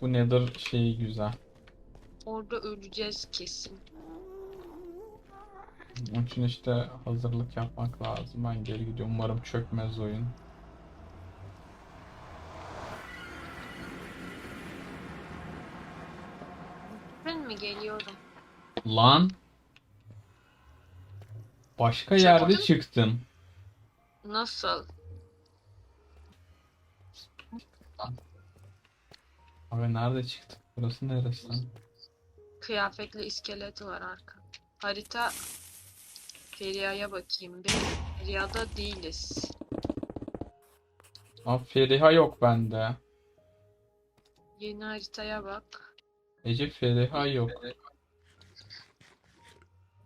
Bu nedir şeyi güzel. Orada öleceğiz kesin. Onun için işte hazırlık yapmak lazım. Ben geri gidiyorum. Umarım çökmez oyun. Ben mi geliyorum? Lan. Başka Çöktün yerde çıktım. Nasıl? Abi nerede çıktım? Burası neresi? Kıyafetli iskelet var arka. Harita Feriha'ya bakayım. Bir Feriha'da değiliz. Abi Feriha yok bende. Yeni haritaya bak. Ece Feriha yok.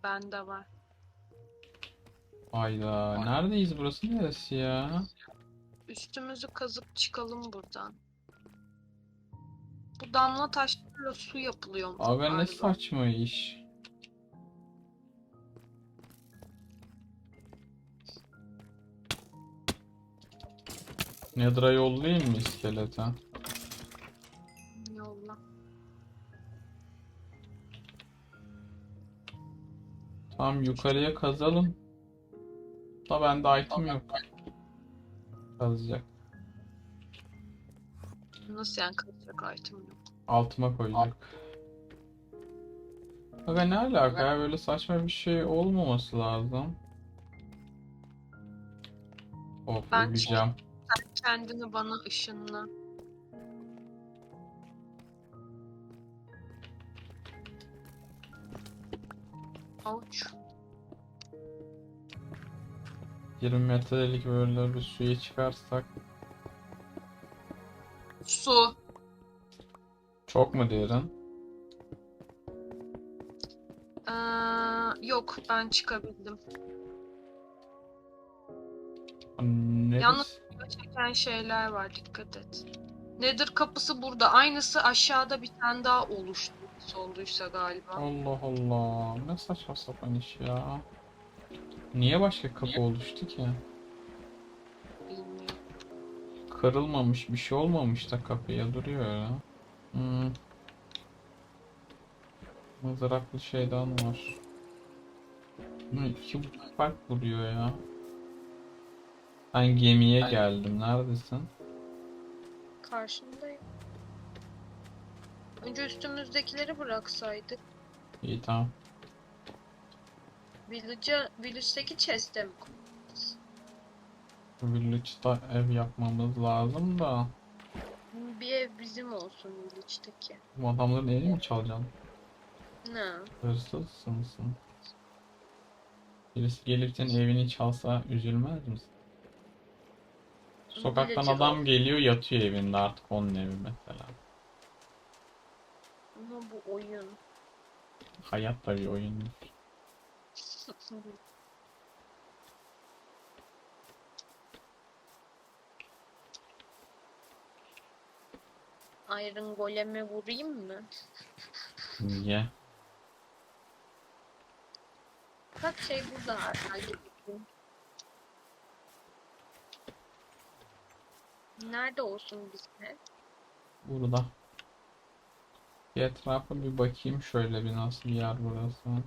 Bende var. Hayda. Neredeyiz? Burası neresi ya? Üstümüzü kazıp çıkalım buradan. Bu damla taşlarla su yapılıyor Abi ne galiba. saçma iş. Nether'a yollayayım mı iskelete? Yolla. Tamam yukarıya kazalım. Da bende item yok. Kazacak. Nasıl yani item yok? Altıma koyacak. Aga ne alaka ya böyle saçma bir şey olmaması lazım. Of Ben öleceğim. Kendini bana ışınla. Avuç. 20 metrelik böyle bir suya çıkarsak çok mu derin? Ee, yok ben çıkabildim. Neresi? Yalnız- Çeken şeyler var dikkat et. Nedir kapısı burada. Aynısı aşağıda bir tane daha oluştu. Nasıl olduysa galiba. Allah Allah. Ne saçma sapan iş ya. Niye başka kapı oluştu ki? Bilmiyorum. Kırılmamış bir şey olmamış da kapıya duruyor ya. Hmm. Mızraklı şeyden var. Hı, iki buçuk fark vuruyor ya. Ben gemiye geldim. Neredesin? Karşındayım. Önce üstümüzdekileri bıraksaydık. İyi tamam. Village'a, Village'deki chest'e mi Village'da ev yapmamız lazım da. Bir ev bizim olsun Village'deki. Bu adamların evini mi çalacaksın? Ne? Hırsızsın sen. Birisi gelip senin evini çalsa üzülmez misin? Sokaktan Village'e adam geliyor yatıyor evinde artık onun evi mesela. Ama bu oyun. Hayat da bir oyun. Iron Golem'e vurayım mı? Niye? Bak şey burada herhalde. Nerede olsun bizde? Burada. Bir etrafa bir bakayım şöyle bir nasıl bir yer burası.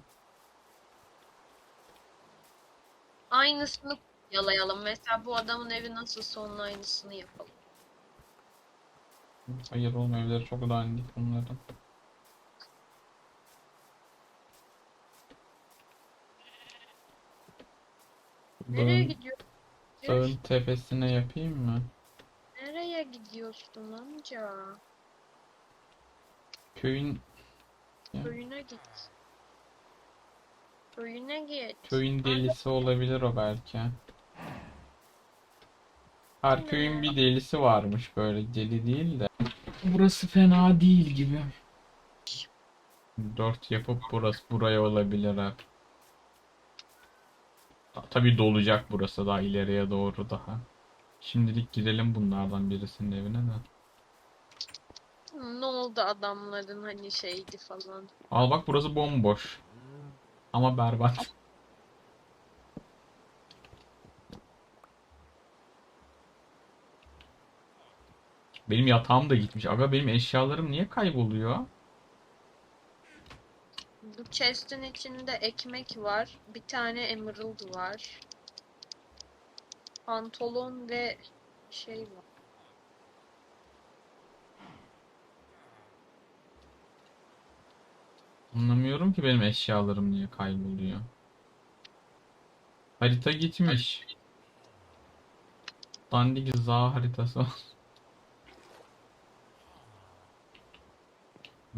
Aynısını yalayalım. Mesela bu adamın evi nasılsa onun aynısını yapalım. Hayır oğlum evleri çok dandik bunların. Nereye Dağın, gidiyorsun? dağın tepesine yapayım mı? Nereye gidiyorsun amca? Köyün. Köyüne git. Köyüne git. köyün delisi olabilir o belki. Her köyün bir delisi varmış böyle deli değil de. Burası fena değil gibi. Dört yapıp burası buraya olabilir hep. Tabii dolacak burası daha ileriye doğru daha. Şimdilik gidelim bunlardan birisinin evine de. Ne oldu adamların hani şeydi falan. Al bak burası bomboş. Ama berbat. Benim yatağım da gitmiş. Aga benim eşyalarım niye kayboluyor? Bu chest'in içinde ekmek var. Bir tane emerald var. Pantolon ve şey var. Anlamıyorum ki benim eşyalarım niye kayboluyor. Harita gitmiş. Dandik za haritası.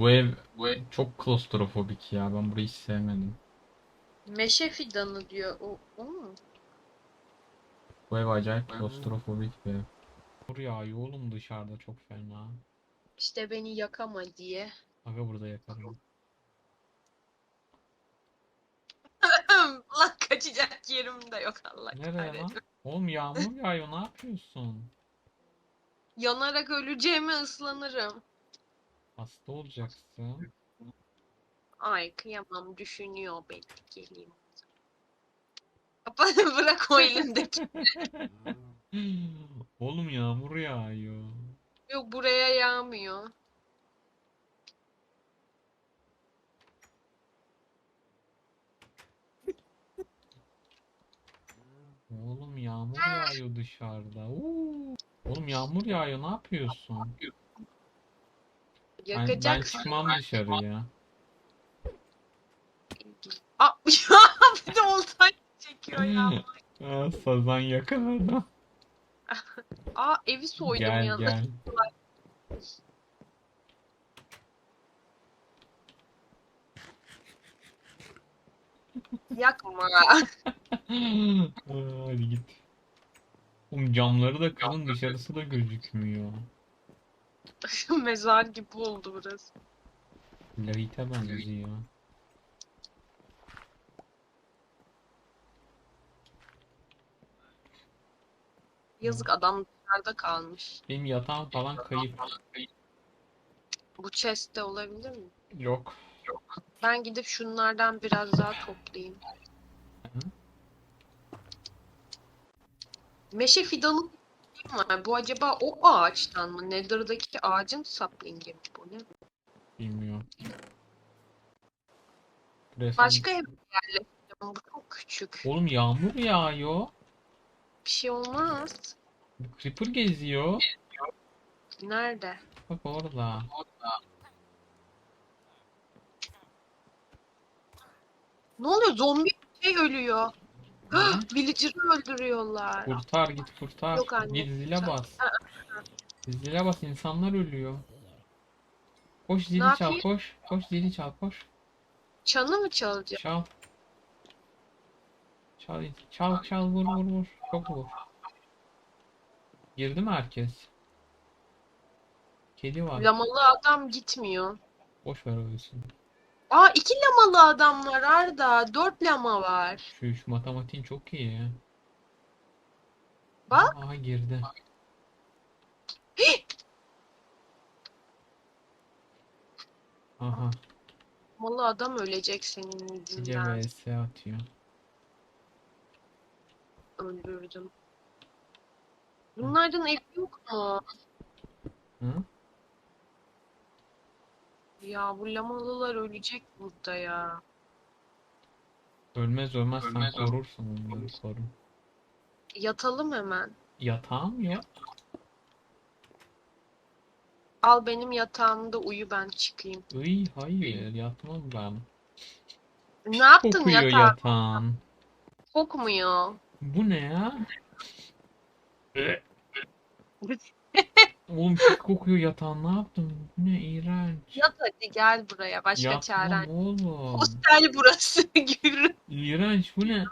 Bu ev, bu ev çok klostrofobik ya. Ben burayı hiç sevmedim. Meşe fidanı diyor. O, o mu? Bu ev acayip klostrofobik bir ev. Yağmur yağıyor oğlum dışarıda çok fena. İşte beni yakama diye. Aga burada yakarım. Lan kaçacak yerim de yok Allah Nereye kahretsin. lan? Oğlum yağmur yağıyor ne yapıyorsun? Yanarak öleceğimi ıslanırım. Hasta olacaksın. Ay kıyamam düşünüyor beni geleyim. Kapat bırak o elindeki. Oğlum yağmur yağıyor. Yok buraya yağmıyor. Oğlum yağmur yağıyor dışarıda. Oo. Oğlum yağmur yağıyor ne yapıyorsun? Ben, ben Yakacaksın. çıkmam dışarıya. Aa, bir de oltay çekiyor ya. Aa, sazan yakaladı. Aa evi soydum Gel yanına. gel. Yakma. Hadi git. Oğlum camları da kırın dışarısı da gözükmüyor. Mezar gibi oldu burası. Lahite benziyor. Yazık adam dışarıda kalmış. Benim yatağım falan kayıp. Bu chest'te olabilir mi? Yok. Ben gidip şunlardan biraz daha toplayayım. Meşe fidanı var. Bu acaba o ağaçtan mı? Nether'daki ağacın sapling'i mi bu ne? Bilmiyorum. Sen- Başka ev yerleştirdim. Bu çok küçük. Oğlum yağmur yağıyor. Bir şey olmaz. Creeper geziyor. Nerede? Bak orada. Ne oluyor? Zombi şey ölüyor. Villager'ı öldürüyorlar. Kurtar git kurtar. Yok anne, Git zile bas. Zile bas insanlar ölüyor. Koş zili Ne çal yapayım? koş. Koş zili çal koş. Çanı mı çalacak? Çal. Çal çal çal vur vur vur. Çok vur. Girdi mi herkes? Kedi var. Lamalı adam gitmiyor. Boş ver ölsün. Aa iki lamalı adam var Arda. Dört lama var. Şu, şu matematiğin çok iyi. Bak. Aha girdi. Aha. Lamalı adam ölecek senin yüzünden. vs atıyor. Öldürdüm. Bunlardan ev yok mu? Hı? Ya bu lamalılar ölecek burada ya. Ölmez ölmez sen korursun onları koru. Yatalım hemen. Yatağım yok. Al benim yatağımda uyu ben çıkayım. Iy hayır yatmam ben. Ne yaptın Kokuyor yatağa? yatağın. Kokmuyor. Bu ne ya? Oğlum pis kokuyor yatağın ne yaptın? Bu ne iğrenç. Yat hadi gel buraya. Başka Yatmam çaren. oğlum. Hostel burası. Gür. İğrenç bu ne?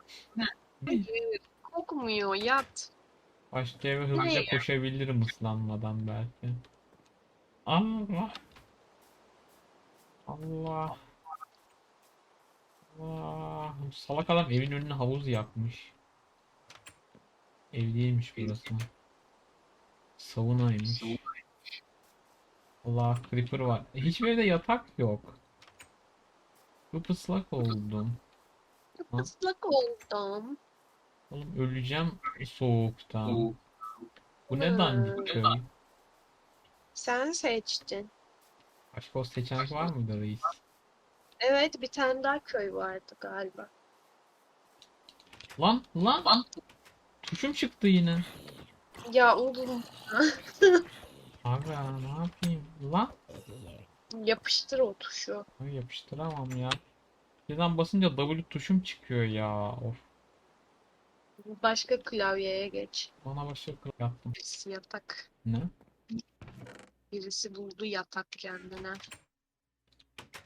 Kokmuyor yat. Başka eve hızlıca Nereye? koşabilirim ıslanmadan belki. Allah. Allah. Allah. Salak adam evin önüne havuz yapmış. Ev değilmiş burası. Savunaymış. Allah creeper var. E, Hiçbir evde yatak yok. Çok ıslak oldum. Ha? Islak oldum. Oğlum öleceğim soğuktan. Bu ne dandik köy? Sen seçtin. Başka o seçenek var mıydı reis? Evet bir tane daha köy vardı galiba. Lan lan. Tuşum çıktı yine. Ya oğlum Abi ya ne yapayım? Lan. yapıştır o tuşu. Ay, yapıştıramam ya. Birden basınca W tuşum çıkıyor ya. Of. Başka klavyeye geç. Bana başka kıl yaptım. Birisi yatak. Ne? Birisi buldu yatak kendine.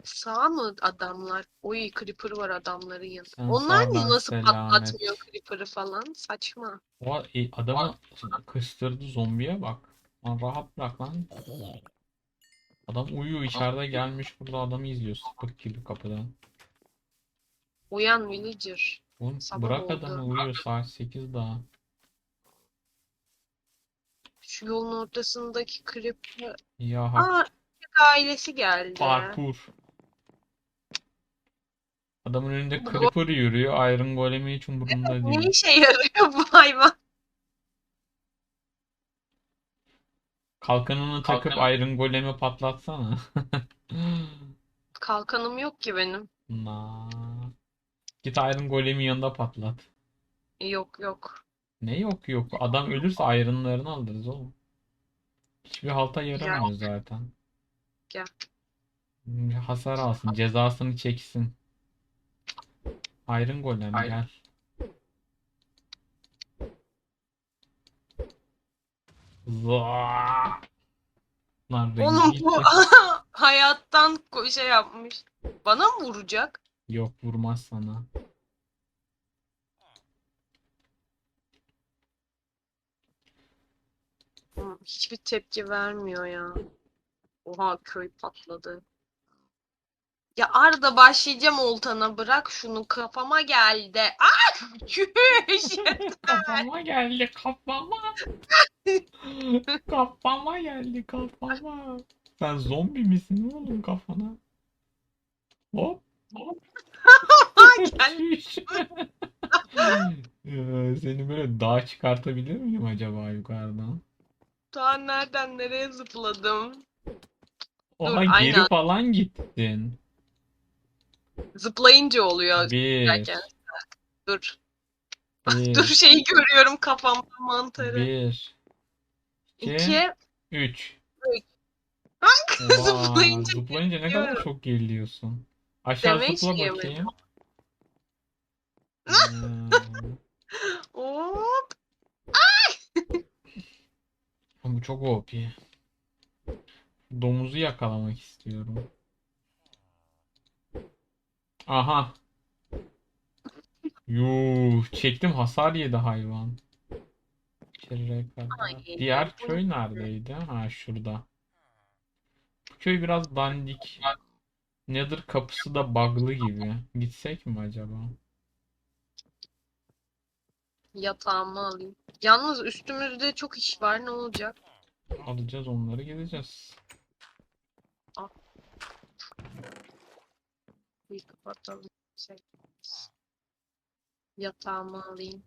Sağ mı adamlar? Oy Creeper var adamların yanında. Sen Onlar sağdan nasıl selamet. patlatmıyor Creeper'ı falan? Saçma. O e, adamı kıstırdı zombiye bak. Lan rahat bırak lan. Adam uyuyor içeride gelmiş burada adamı izliyor sıpık gibi kapıdan. Uyan villager. Oğlum Sabah bırak oldu. adamı uyuyor saat 8 daha. Şu yolun ortasındaki Creeper. Ya hak Aa, ailesi geldi. parkur. Adamın önünde creeper yürüyor. Iron Golem'i hiç umurunda Ne değil. işe yarıyor bu hayvan? Kalkanını takıp Iron Golem'i patlatsana. Kalkanım yok ki benim. Na. Git Iron Golem'in yanında patlat. Yok yok. Ne yok yok. Adam ölürse ayrınlarını alırız oğlum. Hiçbir halta yaramıyor zaten. Gel. Hasar alsın. Cezasını çeksin. Iron Golem Iron- gel. Zaa! Lan rengi Oğlum bu hayattan ko- şey yapmış. Bana mı vuracak? Yok vurmaz sana. Hı, Hiçbir tepki vermiyor ya. Oha köy patladı. Ya Arda başlayacağım oltana bırak şunu kafama geldi. Ah! Çüş! Kafama geldi kafama. Kafama geldi kafama. Sen zombi misin oğlum kafana? Hop. Hop. Şiş. Ee, Seni böyle dağa çıkartabilir miyim acaba yukarıdan? Daha nereden nereye zıpladım? Aynen. geri falan gittin. Zıplayınca oluyor. Bir, Derken. Dur. bir, Dur şeyi görüyorum kafamda mantarı. bir, iki, İki. üç. Üç. Zıplayınca zıplayınca ne kadar çok geriliyorsun. Aşağı Demek zıpla yemedim. bakayım. Hmm. Hop. Bu çok OP. Domuzu yakalamak istiyorum. Aha. Yuh, çektim hasar yedi hayvan. Kadar. Diğer köy ne? neredeydi? Ha şurada. Bu köy biraz dandik. Nether kapısı da bug'lı gibi. Gitsek mi acaba? Yatağımı alayım. Yalnız üstümüzde çok iş var. Ne olacak? Alacağız onları gideceğiz. Bir kapatalım. Şey. Yatağımı alayım.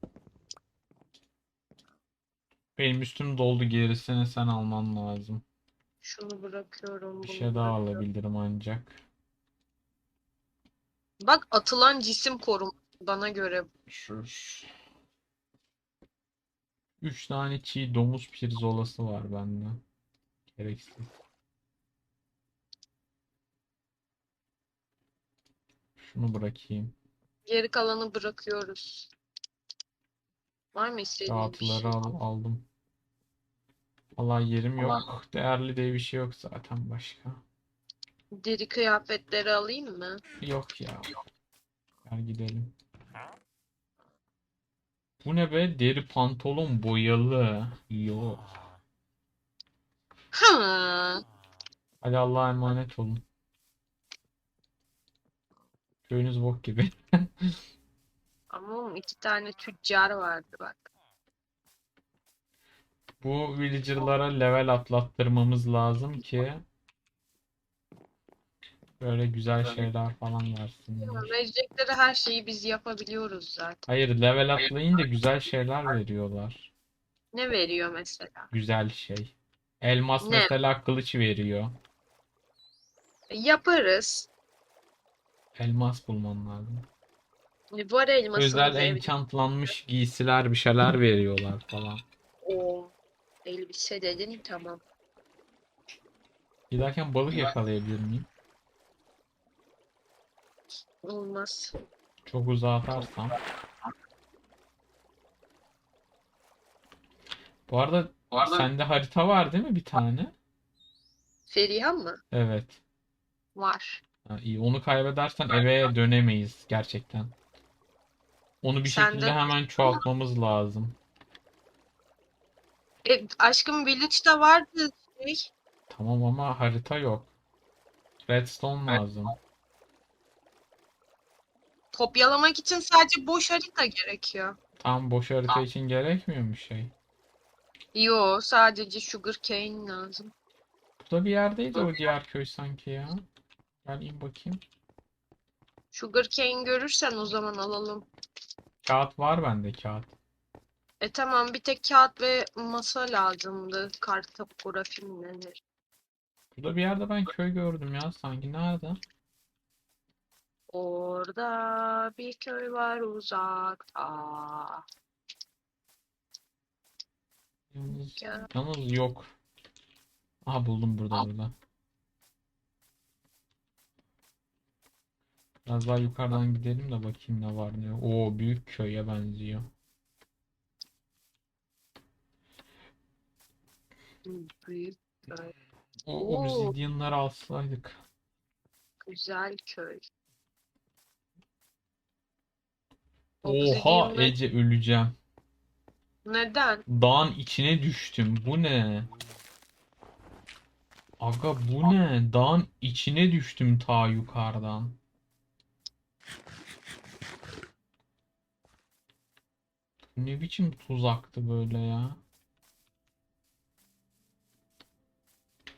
Benim üstüm doldu gerisini sen alman lazım. Şunu bırakıyorum. Bir bunu şey daha bırakıyorum. alabilirim ancak. Bak atılan cisim korum bana göre. Şu. Üç tane çiğ domuz pirzolası var bende. Gereksiz. Şunu bırakayım. Geri kalanı bırakıyoruz. Var mı istediğin bir şey? al- aldım. Vallahi yerim yok. Değerli diye bir şey yok zaten başka. Deri kıyafetleri alayım mı? Yok ya. Gel gidelim. Bu ne be? Deri pantolon boyalı. Yok. Hı. Hadi Allah'a emanet olun. Köyünüz bok gibi. Ama oğlum iki tane tüccar vardı bak. Bu villager'lara level atlattırmamız lazım ki böyle güzel şeyler falan versinler. Verecekleri her şeyi biz yapabiliyoruz zaten. Hayır level atlayınca güzel şeyler veriyorlar. Ne veriyor mesela? Güzel şey. Elmas Ne? mesela kılıç veriyor. Yaparız. Elmas bulman lazım. Var elmasımız Özel evde. enchantlanmış giysiler bir şeyler veriyorlar falan. Oo. Elbise dedin tamam. Giderken balık yakalayabilir miyim? Olmaz. Çok uzağa atarsam. Bu arada, sende harita var değil mi bir tane? Feriha mı? Evet. Var. Ha, iyi. Onu kaybedersen eve dönemeyiz gerçekten. Onu bir Sende- şekilde hemen çoğaltmamız lazım. E, aşkım Village'da vardı şey. Tamam ama harita yok. Redstone lazım. Kopyalamak için sadece boş harita gerekiyor. Tam boş harita için gerekmiyor mu şey? Yo sadece sugar cane lazım. Burada bir yerdeydi o diğer köy sanki ya. Gel in bakayım. Sugar cane görürsen o zaman alalım. Kağıt var bende kağıt. E tamam bir tek kağıt ve masa lazımdı. Kartografi mi nedir? Burada bir yerde ben köy gördüm ya sanki. Nerede? Orada bir köy var uzakta. Yalnız, Ya. yalnız yok. Aha buldum burada burada. Biraz daha yukarıdan gidelim de bakayım ne var ne yok. Oo büyük köye benziyor. O Oo. obsidyenleri alsaydık. Güzel köy. Oha Ece öleceğim. Neden? Dağın içine düştüm. Bu ne? Aga bu ne? Dağın içine düştüm ta yukarıdan. Ne biçim tuzaktı böyle ya?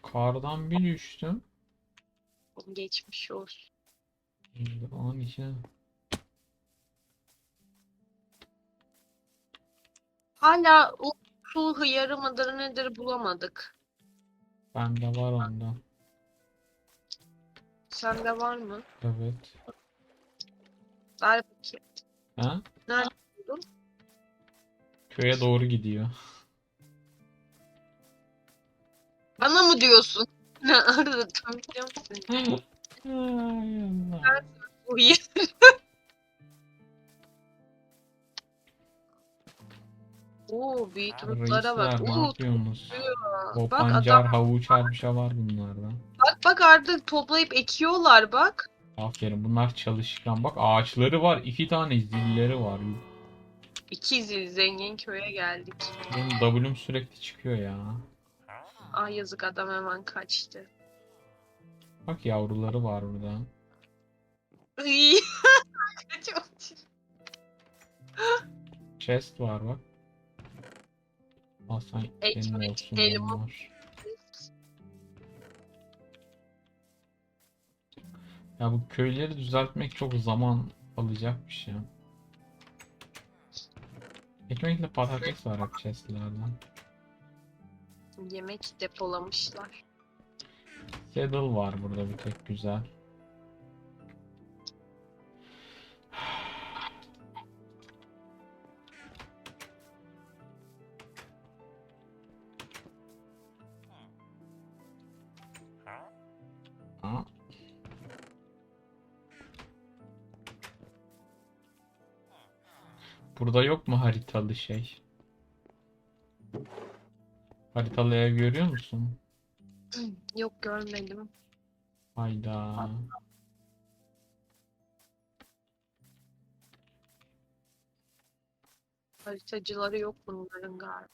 Kardan bir düştüm. Geçmiş olsun. Dağın içine. Hala o su hıyarı mıdır nedir bulamadık. Bende var ondan. Sende var mı? Evet. Ver bakayım. Ha? Köye doğru gidiyor. Bana mı diyorsun? Ne arada tanıyacağım seni. Ay Allah. Bu hıyar. Oo büyük mutlara bak. Reisler ne Oo, yapıyorsunuz? O bak pancar, adam havuç her bir şey var bunlarda. bak bak artık toplayıp ekiyorlar bak. Aferin bunlar çalışkan. Bak ağaçları var. iki tane zilleri var. İki zil zengin köye geldik. Benim W'm sürekli çıkıyor ya. Ay yazık adam hemen kaçtı. Bak yavruları var burada. Iy. Çok çirkin. Chest var bak. Al sen senin Ekmek, olsun elma. Ya bu köyleri düzeltmek çok zaman alacak bir şey. Ekmekle patates var hep chestlerden. Yemek depolamışlar. Saddle var burada bir tek güzel. Burada yok mu haritalı şey? Haritalı ev görüyor musun? Yok görmedim. Hayda. Haritacıları yok bunların galiba.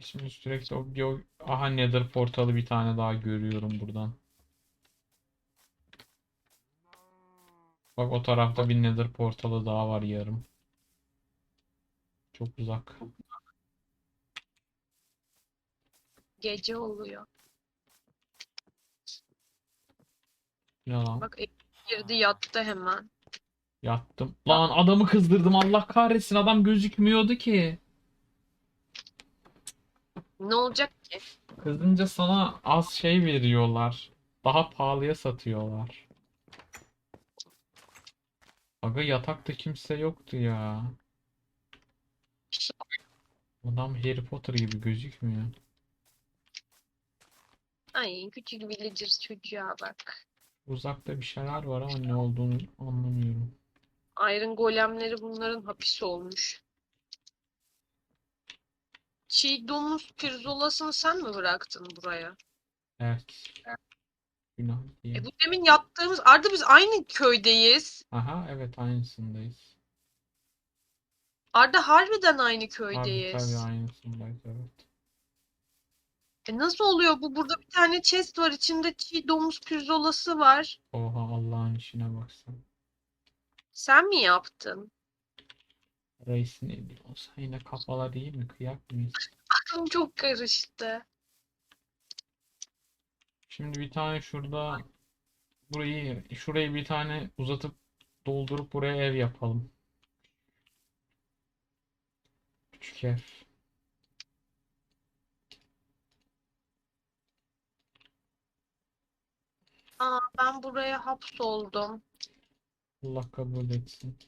Şimdi sürekli o, bir o- aha Nether portalı bir tane daha görüyorum buradan. Bak o tarafta bir Nether portalı daha var yarım. Çok uzak. Gece oluyor. Ne lan? Bak Ekin girdi yattı hemen. Yattım. Lan adamı kızdırdım Allah kahretsin adam gözükmüyordu ki. Ne olacak ki? Kızınca sana az şey veriyorlar. Daha pahalıya satıyorlar. Aga yatakta kimse yoktu ya. Adam Harry Potter gibi gözükmüyor. Ay küçük villager çocuğa bak. Uzakta bir şeyler var ama ne olduğunu anlamıyorum. Iron golemleri bunların hapis olmuş. Çiğ domuz pirzolasını sen mi bıraktın buraya? Evet. Günah diye. E bu demin yaptığımız... Arda biz aynı köydeyiz. Aha evet aynısındayız. Arda harbiden aynı Tabii köydeyiz. tabii aynısındayız evet. E nasıl oluyor bu? Burada bir tane chest var. içinde çiğ domuz pirzolası var. Oha Allah'ın işine baksana. Sen mi yaptın? Reis ne diyorsa yine kafalar değil mi? Kıyak mıyız? Aklım çok karıştı. Şimdi bir tane şurada burayı şurayı bir tane uzatıp doldurup buraya ev yapalım. Küçük ev. Aa ben buraya hapsoldum. Allah kabul etsin.